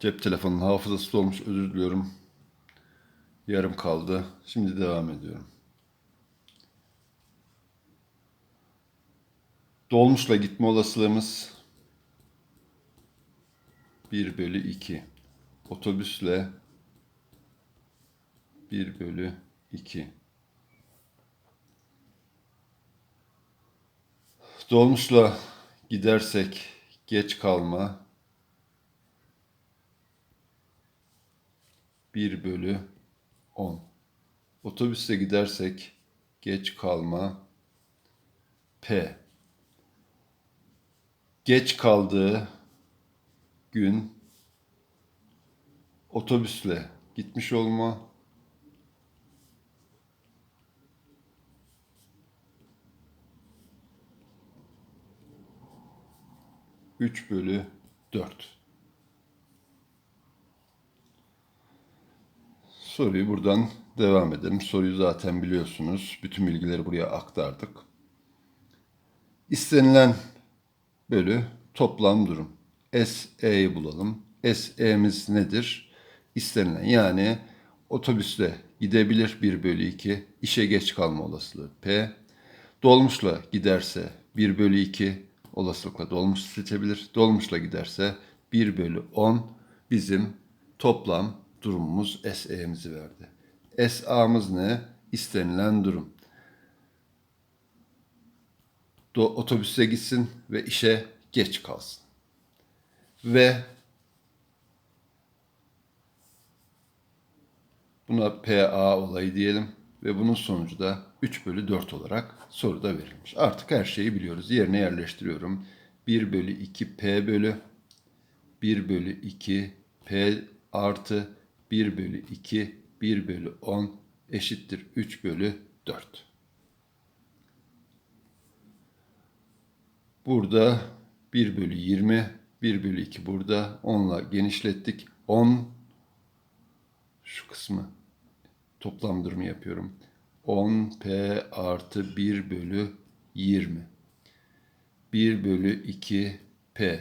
Cep telefonunun hafızası dolmuş. Özür diliyorum. Yarım kaldı. Şimdi devam ediyorum. Dolmuşla gitme olasılığımız 1 bölü 2. Otobüsle 1 bölü 2. Dolmuşla gidersek geç kalma 1 bölü 10. Otobüsle gidersek geç kalma P. Geç kaldığı gün otobüsle gitmiş olma 3 bölü 4. Soruyu buradan devam edelim. Soruyu zaten biliyorsunuz. Bütün bilgileri buraya aktardık. İstenilen bölü toplam durum. SE'yi bulalım. SE'miz nedir? İstenilen yani otobüsle gidebilir 1 bölü 2. işe geç kalma olasılığı P. Dolmuşla giderse 1 bölü 2 olasılıkla dolmuş seçebilir. Dolmuşla giderse 1 bölü 10 bizim toplam durumumuz SE'mizi verdi. SA'mız ne? İstenilen durum. Do otobüse gitsin ve işe geç kalsın. Ve buna PA olayı diyelim ve bunun sonucu da 3 bölü 4 olarak soruda verilmiş. Artık her şeyi biliyoruz. Yerine yerleştiriyorum. 1 bölü 2 P bölü 1 bölü 2 P artı 1 bölü 2 1 bölü 10 eşittir 3 bölü 4. Burada 1 bölü 20 1 bölü 2 burada 10'la genişlettik. 10 şu kısmı toplam durumu yapıyorum. 10p artı 1 bölü 20. 1 bölü 2p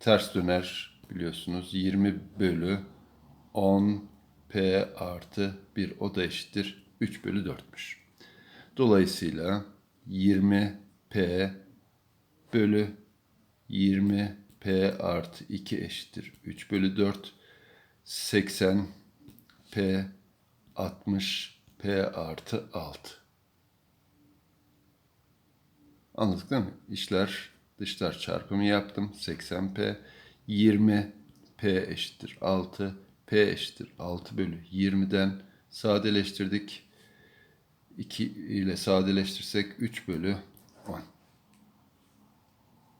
ters döner biliyorsunuz. 20 bölü 10 p artı 1 o da eşittir 3 bölü 4'müş. Dolayısıyla 20 p bölü 20 p artı 2 eşittir 3 bölü 4. 80 p 60 p artı 6. Anladık değil mi? İşler dışlar çarpımı yaptım. 80p 20 p eşittir 6 p eşittir 6 bölü 20'den sadeleştirdik. 2 ile sadeleştirsek 3 bölü 10.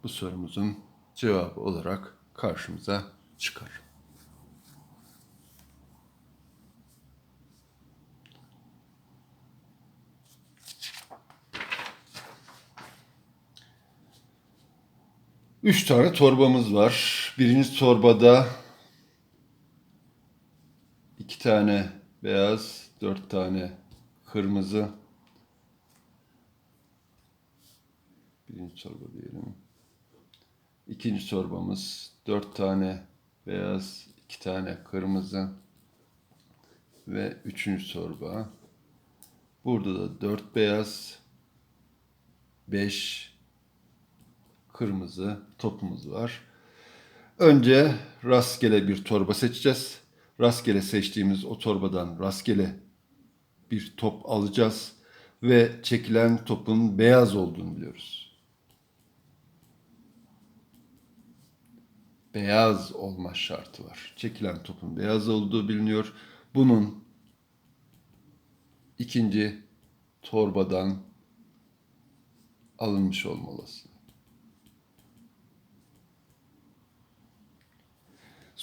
Bu sorumuzun cevabı olarak karşımıza çıkar. Üç tane torbamız var. Birinci torbada iki tane beyaz, dört tane kırmızı. Birinci torba diyelim. İkinci torbamız dört tane beyaz, iki tane kırmızı ve üçüncü torba. Burada da dört beyaz, beş kırmızı topumuz var. Önce rastgele bir torba seçeceğiz. Rastgele seçtiğimiz o torbadan rastgele bir top alacağız ve çekilen topun beyaz olduğunu biliyoruz. Beyaz olma şartı var. Çekilen topun beyaz olduğu biliniyor. Bunun ikinci torbadan alınmış olmalısı.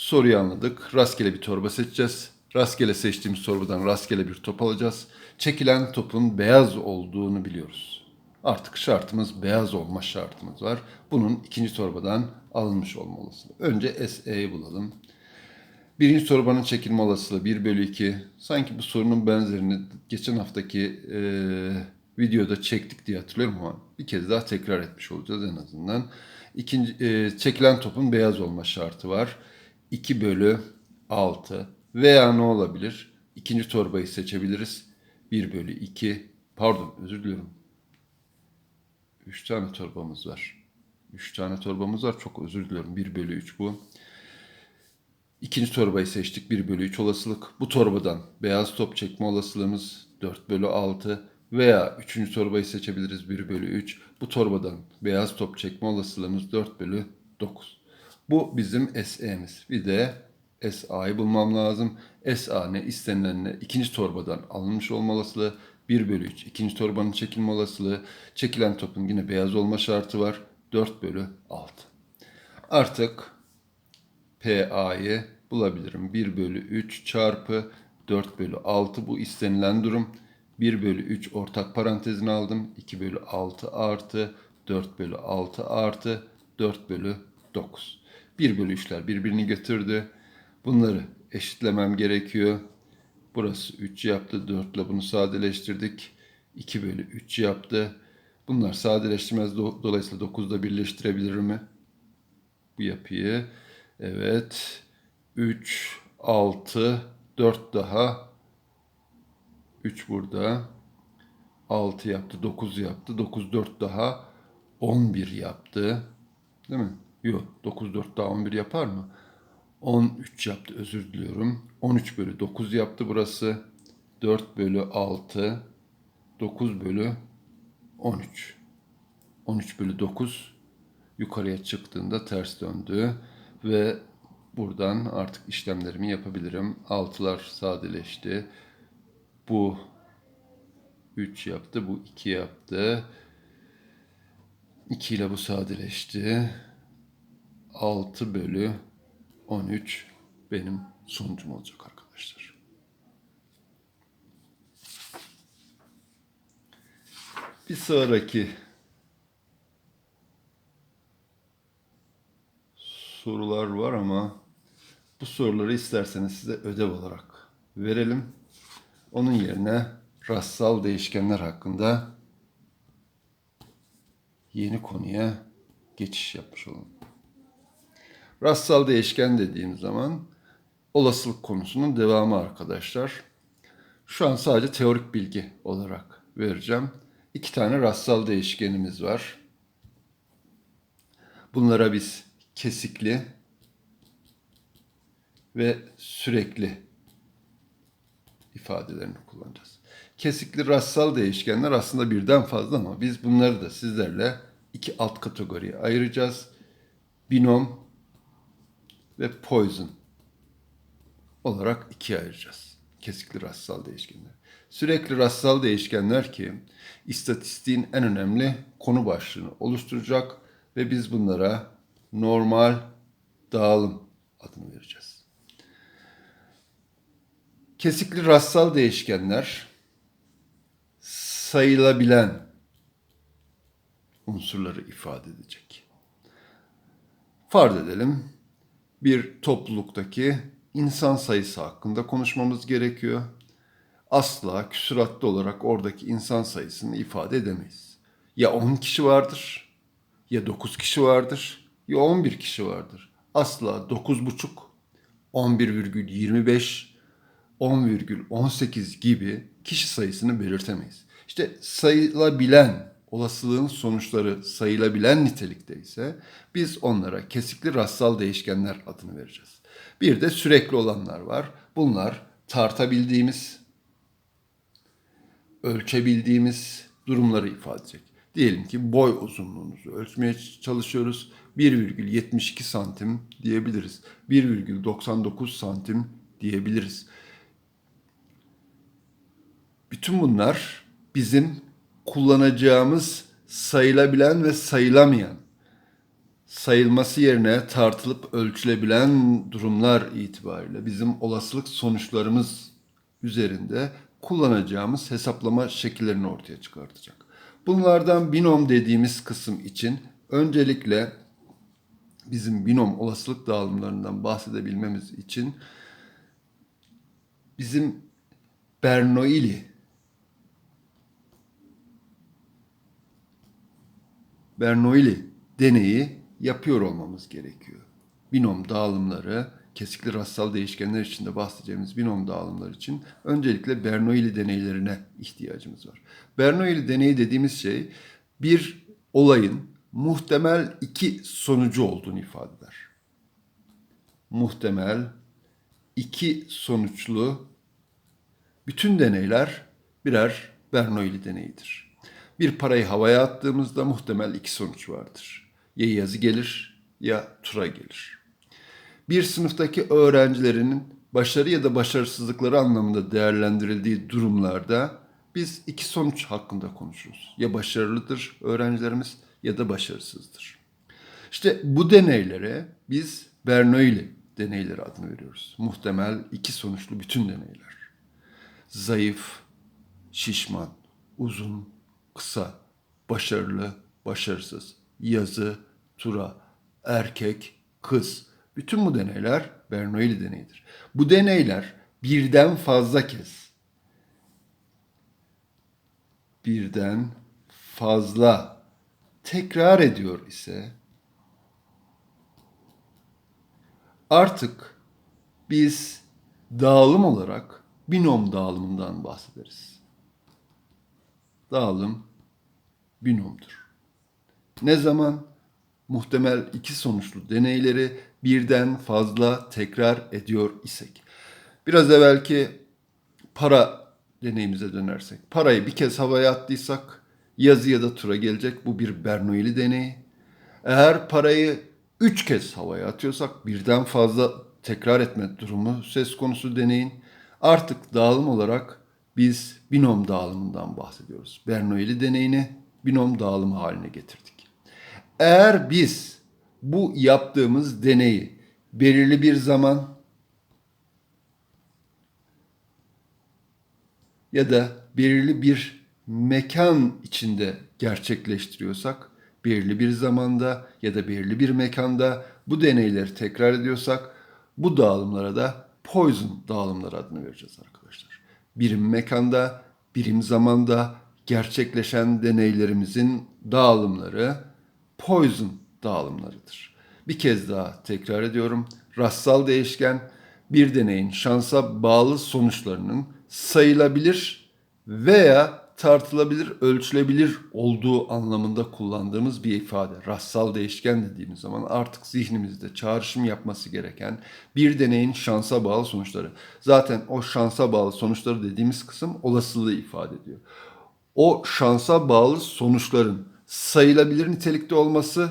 Soruyu anladık. Rastgele bir torba seçeceğiz. Rastgele seçtiğimiz torbadan rastgele bir top alacağız. Çekilen topun beyaz olduğunu biliyoruz. Artık şartımız beyaz olma şartımız var. Bunun ikinci torbadan alınmış olmalısı. Önce SE'yi bulalım. Birinci torbanın çekilme olasılığı 1 bölü 2. Sanki bu sorunun benzerini geçen haftaki e, videoda çektik diye hatırlıyorum ama bir kez daha tekrar etmiş olacağız en azından. İkinci, e, çekilen topun beyaz olma şartı var. 2 bölü 6 veya ne olabilir? İkinci torbayı seçebiliriz. 1 bölü 2 pardon özür diliyorum. 3 tane torbamız var. 3 tane torbamız var. Çok özür diliyorum. 1 bölü 3 bu. İkinci torbayı seçtik. 1 bölü 3 olasılık. Bu torbadan beyaz top çekme olasılığımız 4 bölü 6 veya üçüncü torbayı seçebiliriz 1 bölü 3. Bu torbadan beyaz top çekme olasılığımız 4 bölü 9. Bu bizim SE'miz. Bir de SA'yı bulmam lazım. SA ne? İstenilen ne? İkinci torbadan alınmış olma olasılığı 1 bölü 3. İkinci torbanın çekilme olasılığı. Çekilen topun yine beyaz olma şartı var. 4 bölü 6. Artık PA'yı bulabilirim. 1 bölü 3 çarpı 4 bölü 6 bu istenilen durum. 1 bölü 3 ortak parantezini aldım. 2 bölü 6 artı 4 bölü 6 artı 4 bölü 9. 1 bölü 3'ler birbirini götürdü. Bunları eşitlemem gerekiyor. Burası 3 yaptı. 4 ile bunu sadeleştirdik. 2 bölü 3 yaptı. Bunlar sadeleştirmez. Do- Dolayısıyla 9'da birleştirebilir mi? bu yapıyı. Evet. 3, 6, 4 daha. 3 burada. 6 yaptı, 9 yaptı. 9, 4 daha. 11 yaptı. Değil mi? Yok. 9, 4 daha 11 yapar mı? 13 yaptı. Özür diliyorum. 13 bölü 9 yaptı burası. 4 bölü 6. 9 bölü 13. 13 bölü 9 yukarıya çıktığında ters döndü ve buradan artık işlemlerimi yapabilirim. Altılar sadeleşti. Bu 3 yaptı, bu 2 yaptı. 2 ile bu sadeleşti. 6 bölü 13 benim sonucum olacak arkadaşlar. Bir sonraki sorular var ama bu soruları isterseniz size ödev olarak verelim. Onun yerine rastsal değişkenler hakkında yeni konuya geçiş yapmış olalım. Rastsal değişken dediğim zaman olasılık konusunun devamı arkadaşlar. Şu an sadece teorik bilgi olarak vereceğim. İki tane rastsal değişkenimiz var. Bunlara biz kesikli ve sürekli ifadelerini kullanacağız. Kesikli rastsal değişkenler aslında birden fazla ama biz bunları da sizlerle iki alt kategoriye ayıracağız. Binom ve Poisson olarak ikiye ayıracağız. Kesikli rastsal değişkenler. Sürekli rastsal değişkenler ki istatistiğin en önemli konu başlığını oluşturacak ve biz bunlara normal dağılım adını vereceğiz. Kesikli rastsal değişkenler sayılabilen unsurları ifade edecek. Farz edelim bir topluluktaki insan sayısı hakkında konuşmamız gerekiyor. Asla küsuratlı olarak oradaki insan sayısını ifade edemeyiz. Ya 10 kişi vardır, ya 9 kişi vardır, ya 11 kişi vardır. Asla 9,5, 11,25, 10,18 gibi kişi sayısını belirtemeyiz. İşte sayılabilen olasılığın sonuçları sayılabilen nitelikte ise biz onlara kesikli rastsal değişkenler adını vereceğiz. Bir de sürekli olanlar var. Bunlar tartabildiğimiz, ölçebildiğimiz durumları ifade edecek. Diyelim ki boy uzunluğumuzu ölçmeye çalışıyoruz. 1,72 santim diyebiliriz. 1,99 santim diyebiliriz. Bütün bunlar bizim kullanacağımız sayılabilen ve sayılamayan, sayılması yerine tartılıp ölçülebilen durumlar itibariyle bizim olasılık sonuçlarımız üzerinde kullanacağımız hesaplama şekillerini ortaya çıkartacak. Bunlardan binom dediğimiz kısım için öncelikle bizim binom olasılık dağılımlarından bahsedebilmemiz için bizim Bernoulli Bernoulli deneyi yapıyor olmamız gerekiyor. Binom dağılımları kesikli rastsal değişkenler için de bahsedeceğimiz binom dağılımlar için öncelikle Bernoulli deneylerine ihtiyacımız var. Bernoulli deneyi dediğimiz şey bir olayın muhtemel iki sonucu olduğunu ifade eder. Muhtemel iki sonuçlu bütün deneyler birer Bernoulli deneyidir. Bir parayı havaya attığımızda muhtemel iki sonuç vardır. Ya yazı gelir ya tura gelir. Bir sınıftaki öğrencilerin başarı ya da başarısızlıkları anlamında değerlendirildiği durumlarda biz iki sonuç hakkında konuşuruz. Ya başarılıdır öğrencilerimiz ya da başarısızdır. İşte bu deneylere biz Bernoulli deneyleri adını veriyoruz. Muhtemel iki sonuçlu bütün deneyler. Zayıf, şişman, uzun, kısa, başarılı, başarısız, yazı, tura, erkek, kız. Bütün bu deneyler Bernoulli deneyidir. Bu deneyler birden fazla kez birden fazla tekrar ediyor ise artık biz dağılım olarak binom dağılımından bahsederiz. Dağılım binomdur. Ne zaman muhtemel iki sonuçlu deneyleri birden fazla tekrar ediyor isek. Biraz evvelki para deneyimize dönersek. Parayı bir kez havaya attıysak yazı ya da tura gelecek. Bu bir Bernoulli deneyi. Eğer parayı üç kez havaya atıyorsak birden fazla tekrar etme durumu söz konusu deneyin. Artık dağılım olarak biz binom dağılımından bahsediyoruz. Bernoulli deneyini binom dağılımı haline getirdik. Eğer biz bu yaptığımız deneyi belirli bir zaman ya da belirli bir mekan içinde gerçekleştiriyorsak, belirli bir zamanda ya da belirli bir mekanda bu deneyleri tekrar ediyorsak, bu dağılımlara da Poisson dağılımları adını vereceğiz arkadaşlar. Birim mekanda, birim zamanda gerçekleşen deneylerimizin dağılımları Poisson dağılımlarıdır. Bir kez daha tekrar ediyorum. Rastsal değişken bir deneyin şansa bağlı sonuçlarının sayılabilir veya tartılabilir, ölçülebilir olduğu anlamında kullandığımız bir ifade. Rastsal değişken dediğimiz zaman artık zihnimizde çağrışım yapması gereken bir deneyin şansa bağlı sonuçları. Zaten o şansa bağlı sonuçları dediğimiz kısım olasılığı ifade ediyor. O şansa bağlı sonuçların sayılabilir nitelikte olması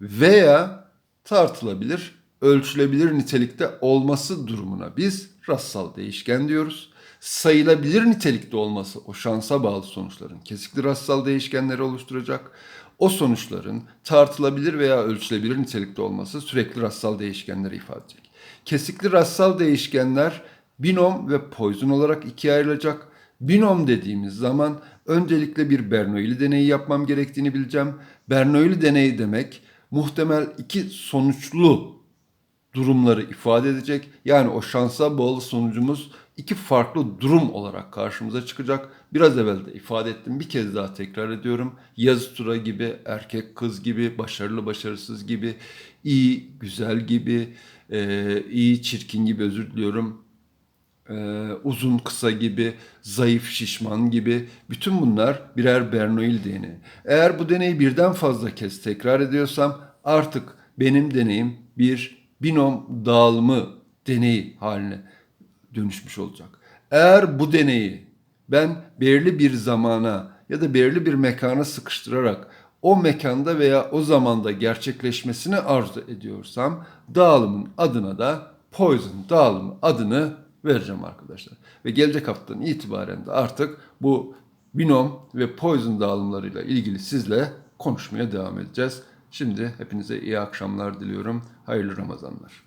veya tartılabilir, ölçülebilir nitelikte olması durumuna biz rastsal değişken diyoruz. Sayılabilir nitelikte olması o şansa bağlı sonuçların kesikli rastsal değişkenleri oluşturacak. O sonuçların tartılabilir veya ölçülebilir nitelikte olması sürekli rastsal değişkenleri ifade edecek. Kesikli rastsal değişkenler binom ve Poisson olarak ikiye ayrılacak. Binom dediğimiz zaman öncelikle bir Bernoulli deneyi yapmam gerektiğini bileceğim. Bernoulli deneyi demek muhtemel iki sonuçlu durumları ifade edecek. Yani o şansa bağlı sonucumuz iki farklı durum olarak karşımıza çıkacak. Biraz evvel de ifade ettim. Bir kez daha tekrar ediyorum. Yazı tura gibi, erkek kız gibi, başarılı başarısız gibi, iyi güzel gibi, e, iyi çirkin gibi özür diliyorum. E, uzun kısa gibi, zayıf şişman gibi bütün bunlar birer Bernoulli deneyi. Eğer bu deneyi birden fazla kez tekrar ediyorsam artık benim deneyim bir binom dağılımı deneyi haline dönüşmüş olacak. Eğer bu deneyi ben belirli bir zamana ya da belirli bir mekana sıkıştırarak o mekanda veya o zamanda gerçekleşmesini arzu ediyorsam dağılımın adına da Poisson dağılımı adını vereceğim arkadaşlar. Ve gelecek haftadan itibaren de artık bu binom ve Poisson dağılımlarıyla ilgili sizle konuşmaya devam edeceğiz. Şimdi hepinize iyi akşamlar diliyorum. Hayırlı Ramazanlar.